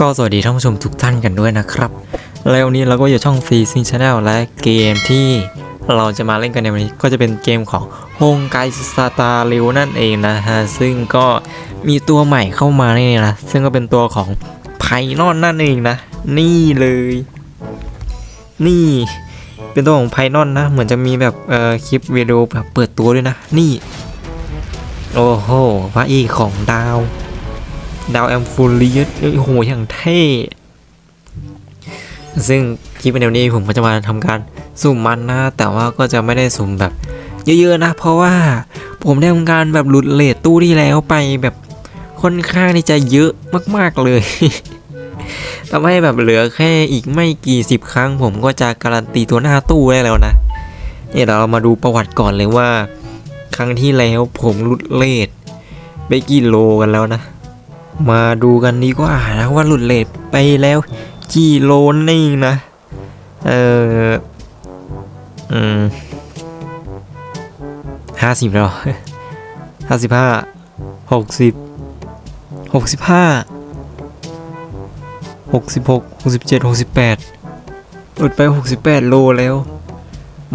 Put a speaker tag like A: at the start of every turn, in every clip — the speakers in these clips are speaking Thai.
A: ก็สวัสดีท่านผู้ชมทุกท่านกันด้วยนะครับ แล้ววันนี้เราก็อยู่ช่องฟรีซิงชาแนลและเกมที่เราจะมาเล่นกันในวันนี้ก็จะเป็นเกมของฮงไกสตาร์เรวนั่นเองนะฮะ ซึ่งก็มีตัวใหม่เข้ามานี่นะ ซึ่งก็เป็นตัวของไพนอนนั่นเองนะ นี่เลย นี่ เป็นตัวของไพนอนนะ เหมือนจะมีแบบเอ่อคลิปวิดีโอแบบเปิดตัวด้วยนะ นี่ โอ้โหพระอกของดาว ดาวแอมฟูเลียสโอ้โหอย่างเท่ ซึ่งคลิปวิดีโอนี้ผมก็จะมาทำการสุ่มมันนะ แต่ว่าก็จะไม่ได้สุ่มแบบ เยอะๆนะ เพราะว่าผมได้ทำการแบบหลุดเลทตู้ที่แล้วไปแบบค่อนข้างที่จะเยอะมากๆเลยทำให้แบบเหลือแค่อีกไม่กี่สิบครั้ง ผมก็จะการันตีตัวหน้าตู้ได้แล้วนะเนี่ยเดี๋ยวเรามาดูประวัติก่อนเลยว่า ครั้งที่แล้วผมหลุดเลทไปกี่โลกันแล้วนะ มาดูกันดีกว่านะว่าหลุดเลทไปแล้วกี่โลนี่นะ เอออืมห้าสิบแล้วห้าสิบห้าหกสิบหกสิบห้าหกสิบหกหกสิบเจ็ดหกสิบแปดหลุดไปหกสิบแปดโลแล้ว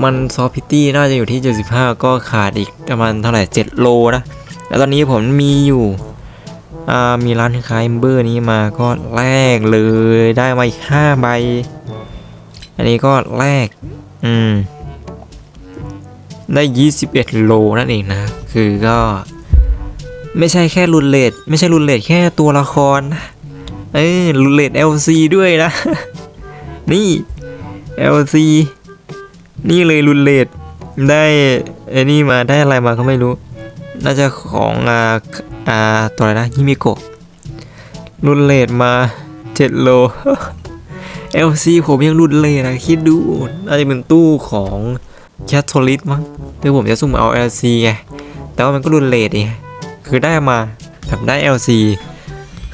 A: มันซอฟพิตตี้น่าจะอยู่ที่เจ็ดสิบห้าก็ขาดอีกประมาณเท่าไหร่เจ็ดโลนะ แล้วตอนนี้ผมมีอยู่ มีร้านขายเบอร์นี้มาก็แลกเลยได้มาอีกห้าใบ อันนี้ก็แลกอืมได้ 21 โลนั่นเองนะ คือก็ ไม่ใช่แค่รุนเลทไม่ใช่รุนเลทแค่ตัวละครนะเอ้ยรุนเลท LC ด้วยนะ นี่ LC นี่เลยรุนเลทได้ไอ้นี่มาได้อะไรมาก็ไม่รู้ น่าจะของอ่า อ่าตัวอะไรนะฮิมิโกะรุ่นเลทมา 7 โล LC ผมยังรุ่นเลทนะคิดดูน่าจะเป็นตู้ของแคทโทลิสมั้งคือผมจะสุ่มเอา LC ไงแต่ว่ามันก็รุ่นเลทไงคือได้มาแบบได้ LC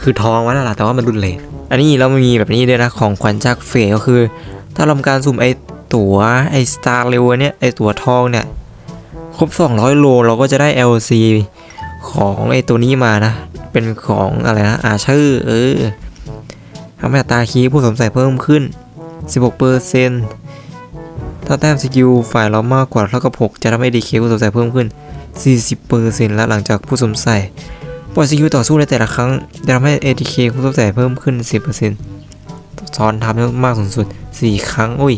A: คือทองมาแล้วล่ะแต่ว่ามันรุ่นเลทอันนี้เรามีแบบนี้ด้วยนะของขวัญจากเฟยก็คือ ถ้าทำการสุ่มไอตั๋วไอสตาร์เรวเนี่ยไอตั๋วทองเนี่ยครบ 200 โลเราก็จะได้ LC ของไอตัวนี้มานะ เป็นของอะไรนะอาชอร์เออทำให้อัตราคีผู้สวมใส่เพิ่มขึ้น 16%ถ้าแต้มสกิลฝ่ายเรามากกว่าเท่ากับ 6 จะทำให้ดีเคผู้สวมใส่เพิ่มขึ้น 40%และหลังจากผู้สวมใส่ปล่อยสกิลต่อสู้ในแต่ละครั้งจะทำให้ ATK ผู้สวมใส่เพิ่มขึ้น 10%ซ้อนทำได้มากสูงสุด 4 ครั้งอุ้ย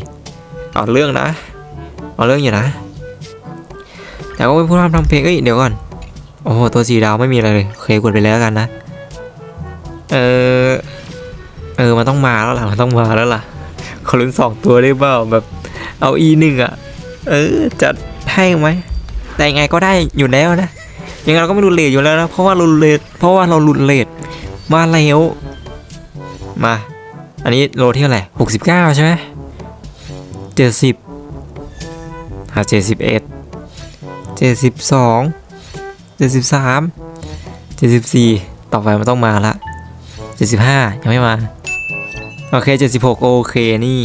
A: เอาเรื่องนะ เอาเรื่องอยู่นะ แต่ก็ไม่พูดพร่ำทำเพลงเอ้ยเดี๋ยวก่อน โอ้โห ตัวสีดาวไม่มีอะไรเลยเคยกดไปแล้วกันนะ เออ เออ มันต้องมาแล้วล่ะ มันต้องมาแล้วล่ะขอลุ้นสองตัวได้เปล่าแบบ เอา e หนึ่งอะ เออ จัดให้ไหม แต่ยังไงก็ได้อยู่แล้วนะ ยังไงเราก็ไม่รุนเลทอยู่แล้วนะ เพราะว่าเรารุนเลทเพราะว่าเรารุนเลทมาแล้วมา อันนี้โลที่เท่าไหร่หกสิบเก้าใช่ไหมเจ็ดสิบหาเจ็ดสิบเอ็ดเจ็ดสิบสอง เจ็ดสิบสามเจ็ดสิบสี่ต่อไปมันต้องมาละเจ็ดสิบห้ายังไม่มา โอเคเจ็ดสิบหกโอเคนี่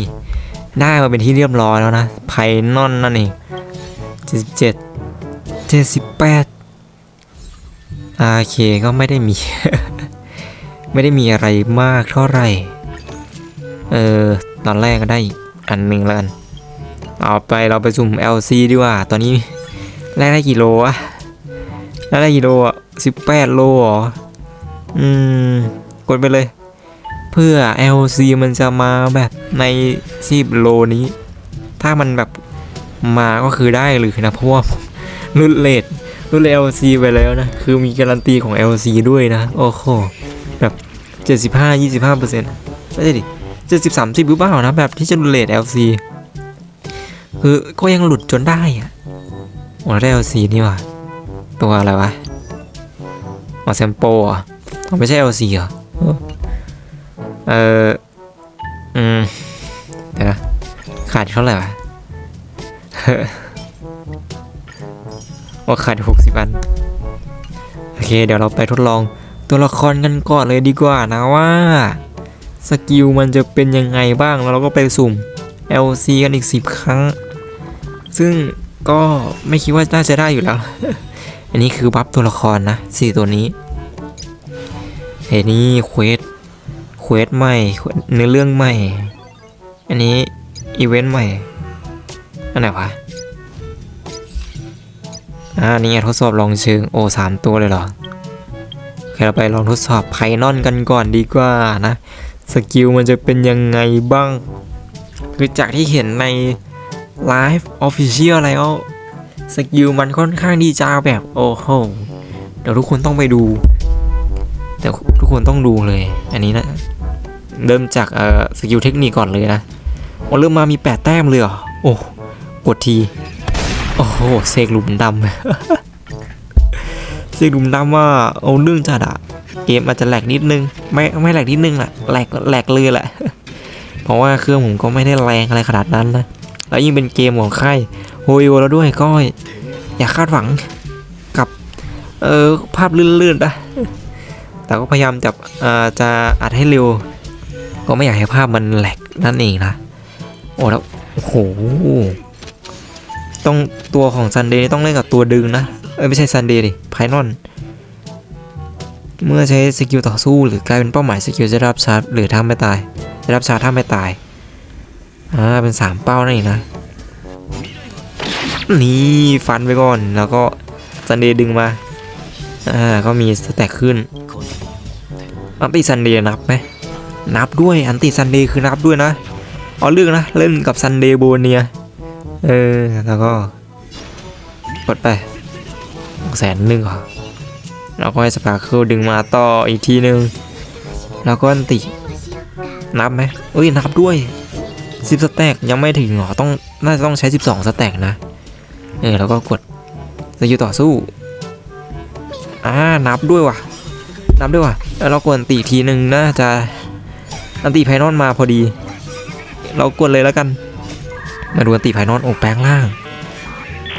A: ได้มาเป็นที่เรียบร้อยแล้วนะไพนอนนั่นเองเจ็ดสิบเจ็ดเจ็ดสิบแปดโอเคก็ไม่ได้มี ไม่ได้มีอะไรมากเท่าไหร่ เออ ตอนแรกก็ได้อันหนึ่งแล้วกันเอาไปเราไปสุ่ม LC ดีกว่า ตอนนี้แรกได้กี่โลอะ แรกได้กี่โลอะสิบแปดโลเหรอ อืม กดไปเลย เพื่อ LC มันจะมาแบบในสิบโลนี้ ถ้ามันแบบมาก็คือได้เลยนะเพราะว่ารุ่นเลทรุ่นเลท LC ไปแล้วนะ คือมีการันตีของ LC ด้วยนะ โอ้โห แบบเจ็ดสิบห้ายี่สิบห้าเปอร์เซ็นต์ไม่ใช่ดิเจ็ดสิบสามสิบหรือเปล่านะ แบบที่จะรุ่นเลท LC คือก็ยังหลุดจนได้อะโอ้ได้ LC นี่ว่ะ ตัวอะไรวะอ๋อแซมโปอะไม่ใช่ LC เหรอเอออืมเดี๋ยวนะขาดเท่าไหร่วะว่าขาดหกสิบอัน โอเค เดี๋ยวเราไปทดลองตัวละครกันก่อนเลยดีกว่านะว่าสกิลมันจะเป็นยังไงบ้างแล้วเราก็ไปสุ่ม LC กันอีก 10 ครั้ง ซึ่งก็ไม่คิดว่าน่าจะได้อยู่แล้ว อันนี้คือบัฟตัวละครนะสี่ตัวนี้เฮ้นี่เควสเเควสใหม่เนื้อเรื่องใหม่ อันนี้อีเวนต์ใหม่อันไหนวะอ่านี่ไงทดสอบลองเชิงโอ้สามตัวเลยเหรอโอเคเราไปลองทดสอบไพนอนกันก่อนดีกว่านะ สกิลมันจะเป็นยังไงบ้าง คือจากที่เห็นในไลฟ์ออฟฟิเชียลแล้ว สกิลมันค่อนข้างดีจ้าแบบโอ้โหเดี๋ยวทุกคนต้องไปดูเดี๋ยวทุกคนต้องดูเลย อันนี้นะ เริ่มจากเอ่อสกิลเทคนิคก่อนเลยนะโอ้เริ่มมามี 8 แต้มเลยเหรอโอ้กดที โอ้โหเสกหลุมดำเสกหลุมดำว่าเอาเรื่องจัดอะเกมอาจจะแหลกนิดนึง ไม่ไม่แหลกนิดนึงแหละแหลกแหลกเลยแหละเพราะว่าเครื่องผมก็ไม่ได้แรงอะไรขนาดนั้นนะแล้วยิ่งเป็นเกมของค่าย โฮโยแล้วด้วยก็อย่าคาดหวังกับเออภาพลื่นๆนะแต่ก็พยายามจะเอ่อจะอัดให้เร็ว ก็ไม่อยากให้ภาพมันแหลกนั่นเองนะ โอ้แล้วโอ้โหต้องตัวของซันเดย์ต้องเล่นกับตัวดึงนะ เอ้ยไม่ใช่ซันเดย์ดิไพนอนเมื่อใช้สกิลต่อสู้หรือกลายเป็นเป้าหมายสกิลจะรับชาร์จหรือถ้าไม่ตายจะรับชาร์จถ้าไม่ตายอ่าเป็นสามเป้านั่นเองนะ นี่ฟันไปก่อน แล้วก็ซันเดย์ดึงมา อ่า ก็มีสแต็กขึ้น อันติซันเดย์นับไหม นับด้วย อันติซันเดย์คือนับด้วยนะ เอาเรื่องนะ เล่นกับซันเดย์โบเนีย เออ แล้วก็กดไปแสนหนึ่งเหรอแล้วก็ให้สปาร์เคิลดึงมาต่ออีกทีหนึ่ง แล้วก็อันติ นับไหมเอ้ย นับด้วย 10 สแต็กยังไม่ถึงเหรอ ต้อง น่าจะต้องใช้ 12 สแต็กนะ เออแล้วก็กดสกิลต่อสู้อ่านับด้วยว่ะ นับด้วยว่ะแล้วเรากดอันติทีหนึ่งน่าจะอันติไพนอนมาพอดี เรากดเลยแล้วกัน มาดูอันติไพนอนโอ้แปลงล่าง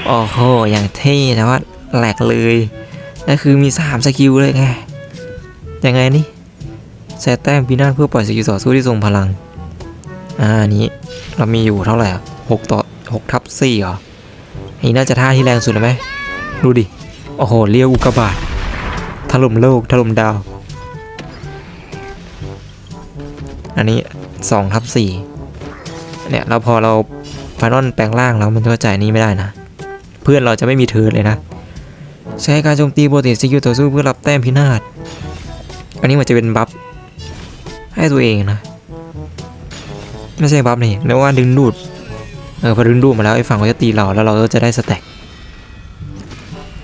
A: โอ้โหอย่างเท่แต่ว่าแหลกเลยนั่นคือมี3สกิลเลยไงยังไงนี่แซตแต้มพินาศเพื่อปล่อยสกิลต่อสู้ที่ทรงพลัง อ่านี้เรามีอยู่เท่าไหร่หกต่อหกทับสี่เหรอ นนี้น่าจะท่าที่แรงสุดแล้วไหมดูดิ โอ้โหเรียวอุกกาบาตถล่มโลกถล่มดาว อันนี้2ทับ4เนี่ยแล้วพอเราฟานอนแปลงร่างแล้วมันก็จ่ายนี้ไม่ได้นะ เพื่อนเราจะไม่มีเทิร์นเลยนะ ใช้การโจมตีโบติสกิลต่อสู้เพื่อรับแต้มพินาศ อันนี้มันจะเป็นบัฟให้ตัวเองนะ ไม่ใช่บัฟนี่เรียกว่าดึงดูด เออพอดึงดูดมาแล้วไอ้ฝั่งเขาจะตีเราแล้วเราก็จะได้สแต็ก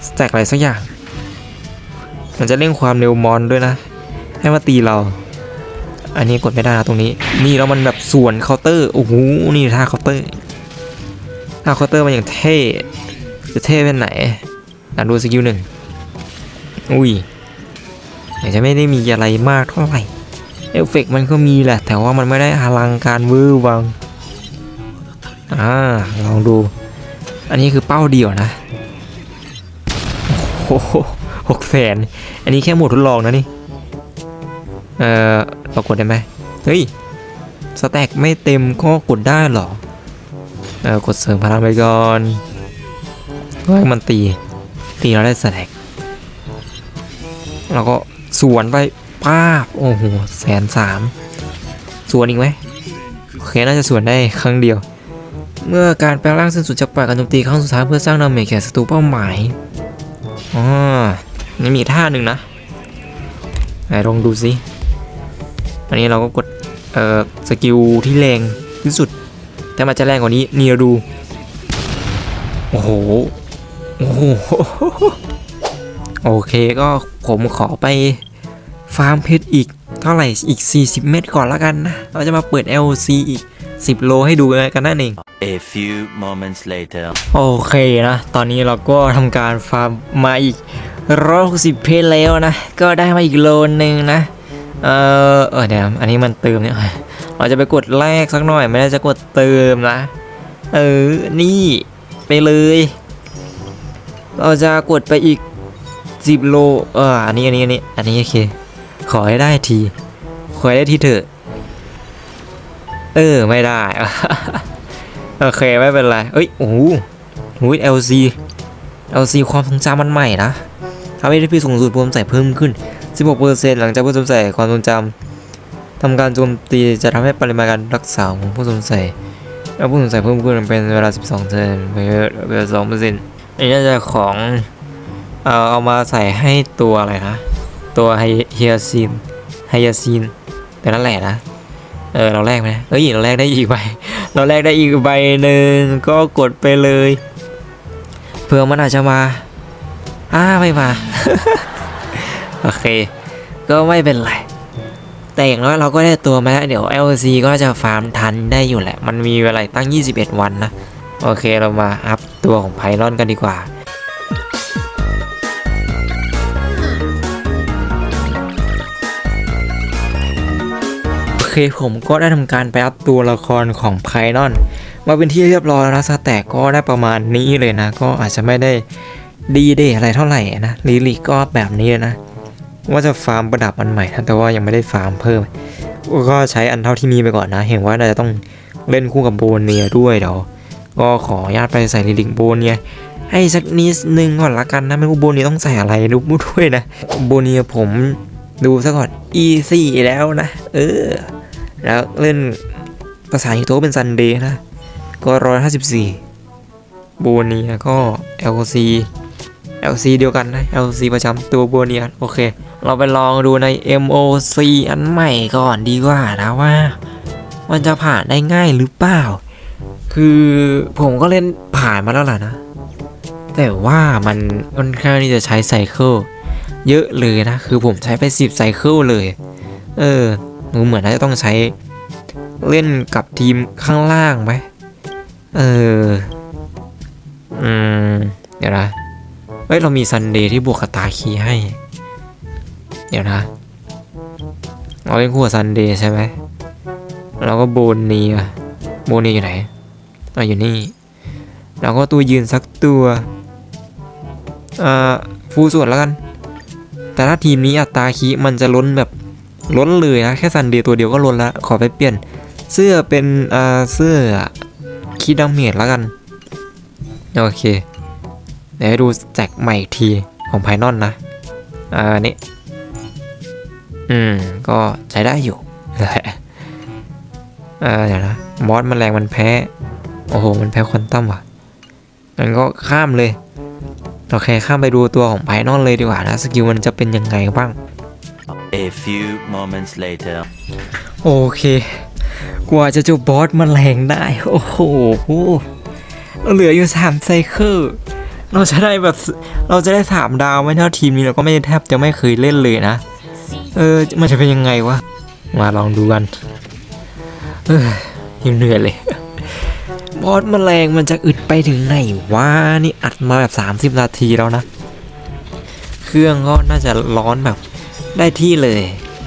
A: สแต็กอะไรสักอย่าง มันจะเร่งความเร็วมอนด้วยนะ ให้มาตีเรา อันนี้กดไม่ได้นะตรงนี้ นี่แล้วมันแบบสวนเคาน์เตอร์โอ้โหนี่ท่าเคาน์เตอร์ท่าเคาน์เตอร์มันอย่างเท่จะเท่เป็นไหนอะดูสกิลหนึ่งอุ้ยแต่จะไม่ได้มีอะไรมากเท่าไหร่เอฟเฟกต์มันก็มีแหละ แต่ว่ามันไม่ได้อลังการวอร์วัง อ่าลองดู อันนี้คือเป้าเดียวนะโอ้โหหกแสนอันนี้แค่หมดทดลองนะนี่ เอ่อเรากดได้ไหมเฮ้ย สแต็กไม่เต็มก็กดได้เหรอ เออกดเสริมพลังไปก่อนเฮ้ยมันตี ตีเราได้สแต็กแล้วก็สวนไปป้าบ โอ้โหแสนสามสวนอีกไหมโอเคน่าจะสวนได้ครั้งเดียว เมื่อการแปลงร่างสิ้นสุดจะปล่อยการโจมตีครั้งสุดท้ายเพื่อสร้างดาเมจแก่ศัตรูเป้าหมายอ๋อนี่มีท่าหนึ่งนะไหนลองดูสิอันนี้เราก็กดเอ่อสกิลที่แรงที่สุด แต่มันจะแรงกว่านี้นี่ดู โอ้โห โอ้โห โอเคก็ผมขอไปฟาร์มเพชรอีกเท่าไหร่อีก 40 เม็ดก่อนแล้วกันนะ เราจะมาเปิด LC อีก 10 โลให้ดูกันนั่นเอง
B: A few moments later.
A: โอเคนะ ตอนนี้เราก็ทำการฟาร์มมาอีกร้อยหกสิบเพจแล้วนะ ก็ได้มาอีกโลนึงนะ เออเออเดี๋ยวอันนี้มันเติมเนี่ยเราจะไปกดแลกสักหน่อย ไม่ได้จะกดเติมนะ เออ นี่ไปเลย เราจะกดไปอีกสิบโล เออ อันนี้อันนี้อันนี้ อันนี้โอเค ขอให้ได้ที ขอให้ได้ทีเถอะ เออ ไม่ได้ โอเค ไม่เป็นไร เอ้ย โอ้โหหูย LC LC ความทรงจำมันใหม่นะทำให้ได้พี่สูงสุดเพิ่มใส่เพิ่มขึ้น 16%หลังจากเพิ่มใส่ความทรงจำทำการโจมตีจะทำให้ปริมาณการรักษาของผู้สงสัยและผู้สงสัยเพิ่มขึ้นเป็นเวลา 12เดือนเวลา2เปอร์เซ็นต์อันนี้จะของเอ่อเอามาใส่ให้ตัวอะไรนะ ตัวไฮเฮียซินไฮยาซินแต่นั่นแหละนะ เออเราแลกไหมเอ้ยเราแลกได้อีกใบเราแลกได้อีกใบหนึ่งก็กดไปเลยเผื่อมันอาจจะมาอ้าไม่มา โอเค ก็ไม่เป็นไร แต่อย่างน้อยเราก็ได้ตัวมาแล้ว เดี๋ยว LC ก็จะฟาร์มทันได้อยู่แหละ มันมีเวลาตั้ง 21 วันนะ โอเคเรามาอัพตัวของไพลอนกันดีกว่า เคผมก็ได้ทำการไปอัพตัวละครของไพนอนมาเป็นที่เรียบร้อยแล้วนะสแต็กก็ได้ประมาณนี้เลยนะ ก็อาจจะไม่ได้ดีเดอะไรเท่าไหร่นะลิลิก็แบบนี้เลยนะ ว่าจะฟาร์มประดับอันใหม่นะแต่ว่ายังไม่ได้ฟาร์มเพิ่ม ก็ใช้อันเท่าที่มีไปก่อนนะ เห็นว่าน่าจะต้องเล่นคู่กับโบเนียด้วยเดี๋ยวก็ขออนุญาตไปใส่ลิลิโบเนียให้สักนิดนึงก่อนละกันนะไม่รู้โบเนียต้องใส่อะไรรู้ด้วยนะโบเนียผมดูซะก่อน easy แล้วนะ เออ แล้วเล่นภาษาฮิโตะเป็นซันเดย์นะ ก็ร้อยห้าสิบสี่โบเนียก็ LC LC เดียวกันนะ LC ประจำตัวโบเนียโอเค เราไปลองดูใน MOC อันใหม่ก่อนดีกว่านะว่า มันจะผ่านได้ง่ายหรือเปล่า คือผมก็เล่นผ่านมาแล้วล่ะนะ แต่ว่ามันค่อนข้างที่จะใช้ไซเคิลเยอะเลยนะ คือผมใช้ไป 10ไซเคิลเลย เออ เหมือนน่าจะต้องใช้เล่นกับทีมข้างล่างไหมเออ อืม เดี๋ยวนะ เฮ้ย เรามีซันเดย์ที่บวกกับตาคีให้ เดี๋ยวนะ เราเล่นคู่กับซันเดย์ใช่ไหมเราก็โบนเนียโบนเนียอยู่ไหนอะอยู่นี่ เราก็ตัวยืนสักตัว อ่า ฟูส่วนแล้วกัน แต่ถ้าทีมนี้อัตราคีมันจะล้นแบบ ล้นเลยนะ แค่ซันเดย์ตัวเดียวก็ล้นละขอไปเปลี่ยน เสื้อเป็นอ่าเสื้อคีดดาเมจแล้วกัน โอเค เดี๋ยวดูแจกใหม่ทีของไพนอนนะอ่านี่อืม ก็ใช้ได้อยู่แหละอ่าเดี๋ยวนะมอสมันแรงมันแพ้ โอ้โห มันแพ้ควอนตัมว่ะงั้นก็ข้ามเลย โอเค ข้ามไปดูตัวของไพนอนเลยดีกว่านะ สกิลมันจะเป็นยังไงบ้าง
B: A few moments later.
A: โอเค กว่าจะจบบอสมันแรงได้ โอ้โหเหลืออยู่สามไซเคิลเราจะได้แบบเราจะได้สามดาวไหมเท่าทีมนี้เราก็ไม่แทบจะไม่เคยเล่นเลยนะ เออ มันจะเป็นยังไงวะ มาลองดูกัน เออยังเหนื่อยเลย บอสแมลงมันจะอึดไปถึงไหนวะนี่อัดมาแบบ 30 นาทีแล้วนะ เครื่องก็น่าจะร้อนแบบ ได้ที่เลย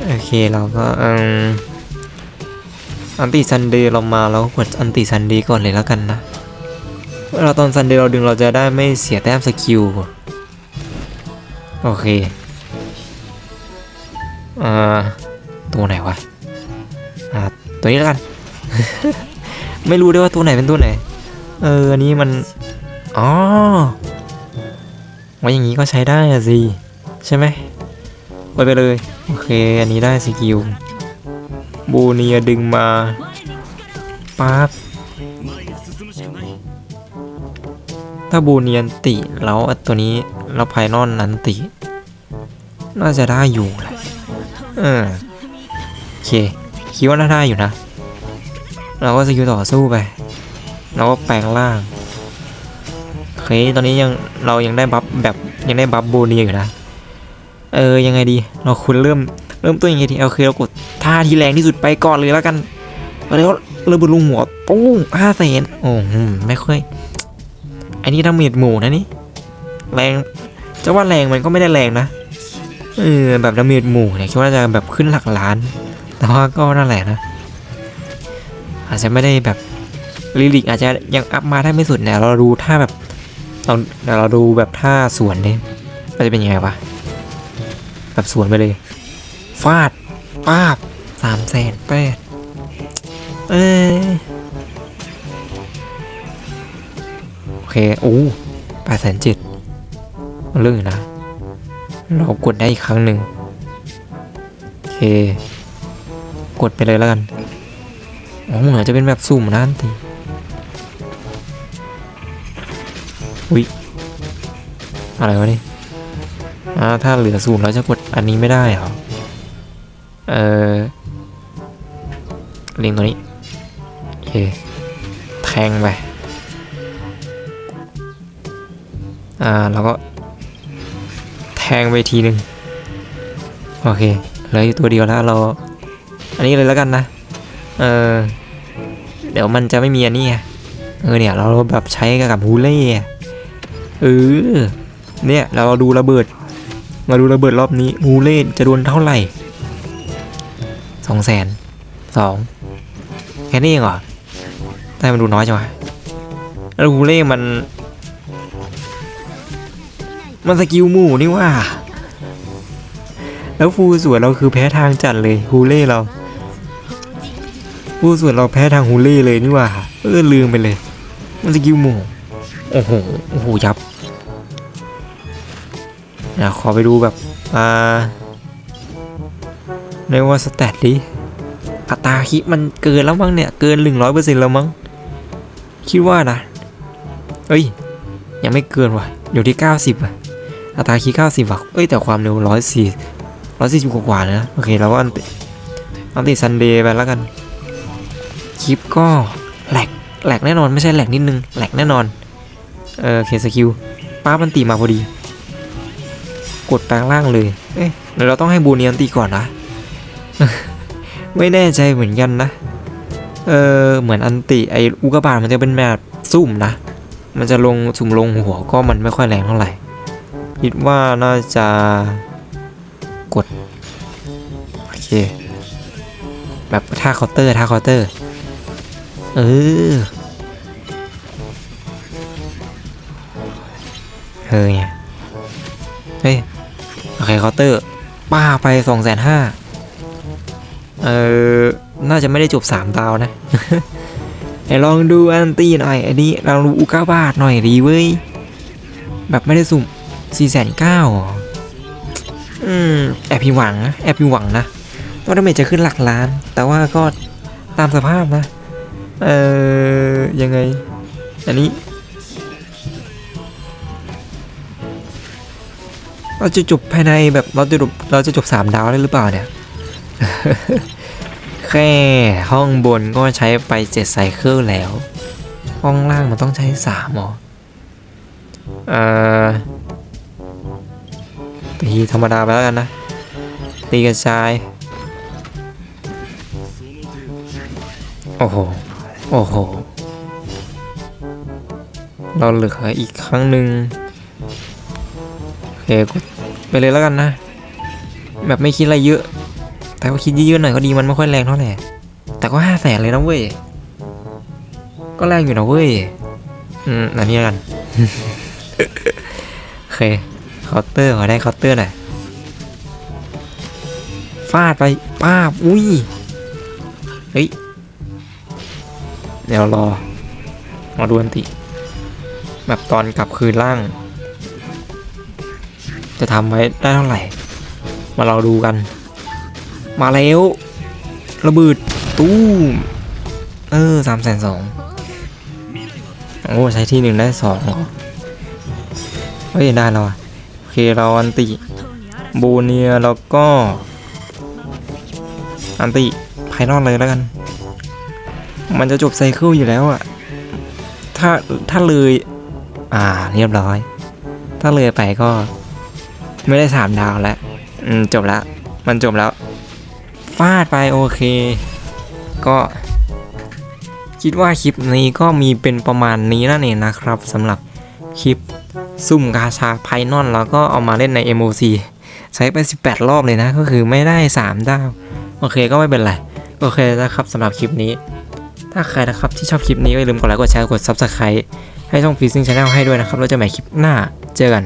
A: โอเคเราก็อืมอันติซันเดย์เรามาเราก็กดอันติซันเดย์ก่อนเลยแล้วกันนะเวลาตอนซันเดย์เราดึงเราจะได้ไม่เสียแต้มสกิลโอเคอ่าตัวไหนวะอ่าตัวนี้แล้วกัน ไม่รู้ด้วยว่าตัวไหนเป็นตัวไหน เอออันนี้มันอ๋อว่าอย่างนี้ก็ใช้ได้อะสิใช่ไหม ไปไปเลย โอเค อันนี้ได้สกิลบูเนียดึงมาปั๊บถ้าบูเนียนติแล้วตัวนี้แล้วไพนอนนันติ น่าจะได้อยู่แหละเออโอเค คิดว่าน่าได้อยู่นะ เราก็สกิลต่อสู้ไปเราก็แปลงร่างโอเคตอนนี้ยังเรายังได้บัฟแบบยังได้บัฟบูเนียอยู่นะ เออยังไงดี เราควรเริ่มเริ่มต้นยังไงดีโอเคเรากดท่าที่แรงที่สุดไปก่อนเลยแล้วกันแล้วเริ่มบนลุงหัวปุ้งห้าแสนโอ้โหไม่ค่อยอันนี้ดาเมจหมูนะนี่แรงจะว่าแรงมันก็ไม่ได้แรงนะเออแบบดาเมจหมู่เนี่ยคิดว่าจะแบบขึ้นหลักล้าน แต่ว่าก็นั่นแหละนะ อาจจะไม่ได้แบบลิลิกอาจจะยังอัพมาได้ไม่สุดเนี่ยเราดูท่าแบบเราเดี๋ยวเราดูแบบท่าสวนเนี่ยมันจะเป็นยังไงวะ แบบสวนไปเลย ฟาดป้าบสามแสนแปดเอ้ยโอเค โอ้แปดแสนเจ็ดเรื่องนะ เรากดได้อีกครั้งหนึ่งโอเค กดไปเลยแล้วกันอ๋อเหมือนจะเป็นแบบสุ่มนะอันตีอุ้ยอะไรวะนี่อ่าถ้าเหลือสุ่มแล้วจะกด อันนี้ไม่ได้เหรอเออลิงตัวนี้โอเคแทงไป อ่า แล้วก็ แทงไปทีหนึ่งโอเค เหลืออยู่ตัวเดียวแล้วเรา อันนี้เลยแล้วกันนะ เออ เดี๋ยวมันจะไม่มีอันนี้ไงเออเนี่ย เราแบบใช้กับฮูเล่ เออ เนี่ย เราดูระเบิด มาดูระเบิดรอบนี้ฮูเล่จะโดนเท่าไหร่สองแสนสองแค่นี้เองเหรอแต่มันดูน้อยจังวะแล้วฮูเล่มัน มันสกิลหมู่นี่ว่า แล้วฟูส่วนเราคือแพ้ทางจัดเลยฮูเล่เรา ฟูส่วนเราแพ้ทางฮูเล่เลยนี่ว่า เออลืมไปเลย มันสกิลหมู่ โอ้โห โอ้โหยับ เดี๋ยวขอไปดูแบบอ่าเรียกว่าสแตทดิอัตราคิดมันเกินแล้วมั้งเนี่ย เกินหนึ่งร้อยเปอร์เซ็นต์แล้วมั้ง คิดว่านะ เอ้ย ยังไม่เกินว่ะ อยู่ที่เก้าสิบอะอัตราคีย์90ว่ะเอ้ย แต่ความเร็ว 104 140กว่าๆนะ โอเคเราก็อันติอันติซันเดย์ไปแล้วกัน คลิปก็แหลกแหลกแน่นอน ไม่ใช่แหลกนิดนึง แหลกแน่นอน เออเคสกิลป้าบันตีมาพอดี กดแปลงร่างเลย เอ๊ะเดี๋ยวเราต้องให้บูเนียนตีก่อนนะ ไม่แน่ใจเหมือนกันนะ เออเหมือนอันติไออุกบาตมันจะเป็นแบบซุ่มนะ มันจะลงสุ่มลงหัวก็มันไม่ค่อยแรงเท่าไหร่ คิดว่าน่าจะกด โอเค แบบท่าเคาน์เตอร์ท่าเคาน์เตอร์ เออเฮ้ยไงเฮ้ย เคเคาน์เตอร์ป้าไปสองแสนห้าเออ น่าจะไม่ได้จบสามดาวนะไอ้ลองดูอันตี้หน่อย อันนี้ลองดูอุกาบาทหน่อยดีเว้ย แบบไม่ได้สุ่มสี่แสนเก้าอืม แอบพิดหวังนะ แอบพิดหวังนะว่าดาเมจจะขึ้นหลักล้าน แต่ว่าก็ตามสภาพนะ เออยังไง อันนี้ เราจะจบภายในแบบเราจะจบเราจะจบสามดาวได้หรือเปล่าเนี่ย แค่ห้องบนก็ใช้ไปเจ็ดไซเคิลแล้ว ห้องล่างมันต้องใช้สามหรอเอ่อตีธรรมดาไปแล้วกันนะ ตีกระจาย โอ้โห โอ้โห เราเหลืออีกครั้งหนึ่ง เคกดไปเลยแล้วกันนะ แบบไม่คิดอะไรเยอะ แต่ว่าคิดเยอะๆหน่อยก็ดีมันไม่ค่อยแรงเท่าไหร่แต่ก็ห้าแสนเลยนะเว้ยก็แรงอยู่นะเว้ยอืมอันนี้กันโอเคเคาน์เตอร์ขอได้เคาน์เตอร์หน่อยฟาดไปป้าบอุ้ยเฮ้ยเดี๋ยวรอมาดูอันติ แบบตอนกลับคืนล่าง จะทำไว้ได้เท่าไหร่ มาเราดูกัน มาแล้วระเบิดตู้มเออสามแสนสองโอ้ใช้ที่หนึ่งได้สองเหรอเฮ้ยได้แล้วอะโอเคเราอันติโบเนียแล้วก็ อันติไพนอลเลยแล้วกัน มันจะจบไซเคิลอยู่แล้วอะถ้าถ้าเลย อ่าเรียบร้อย ถ้าเลยไปก็ ไม่ได้สามดาวแล้ว อืม จบแล้ว มันจบแล้ว ฟาดไปโอเค ก็ คิดว่าคลิปนี้ก็มีเป็นประมาณนี้นั่นเองนะครับสำหรับคลิปซุ่มกาชาไพนอนแล้วก็เอามาเล่นใน MOC ใช้ไป 18 รอบเลยนะ ก็คือไม่ได้ 3 ดาว โอเคก็ไม่เป็นไร โอเคนะครับสำหรับคลิปนี้ ถ้าใครนะครับที่ชอบคลิปนี้ก็อย่าลืมกดไลค์กดแชร์กด Subscribe ให้ช่อง Freezing Channel ให้ด้วยนะครับ แล้วเจอกันใหม่คลิปหน้า เจอกัน